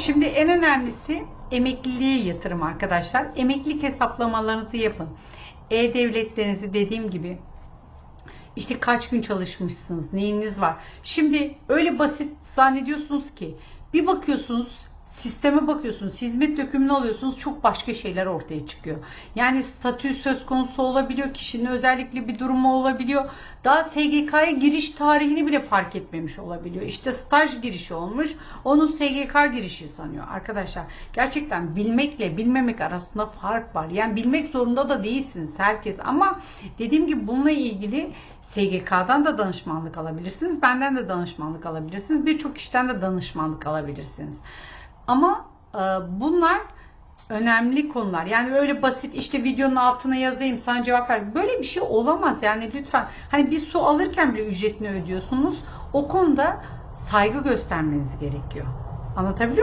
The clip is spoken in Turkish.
Şimdi en önemlisi emekliliğe yatırım arkadaşlar. Emeklilik hesaplamalarınızı yapın. E-devletlerinizi dediğim gibi işte kaç gün çalışmışsınız, neyiniz var. Şimdi öyle basit zannediyorsunuz ki bir bakıyorsunuz sisteme bakıyorsunuz, hizmet dökümünü alıyorsunuz çok başka şeyler ortaya çıkıyor. Yani statü söz konusu olabiliyor, kişinin özellikle bir durumu olabiliyor. Daha SGK'ya giriş tarihini bile fark etmemiş olabiliyor. İşte staj girişi olmuş, onun SGK girişi sanıyor. Arkadaşlar gerçekten bilmekle bilmemek arasında fark var. Yani bilmek zorunda da değilsiniz herkes ama dediğim gibi bununla ilgili SGK'dan da danışmanlık alabilirsiniz. Benden de danışmanlık alabilirsiniz. Birçok kişiden de danışmanlık alabilirsiniz. Ama e, bunlar önemli konular. Yani öyle basit işte videonun altına yazayım sana cevap ver. Böyle bir şey olamaz yani lütfen. Hani bir su alırken bile ücretini ödüyorsunuz. O konuda saygı göstermeniz gerekiyor. Anlatabiliyor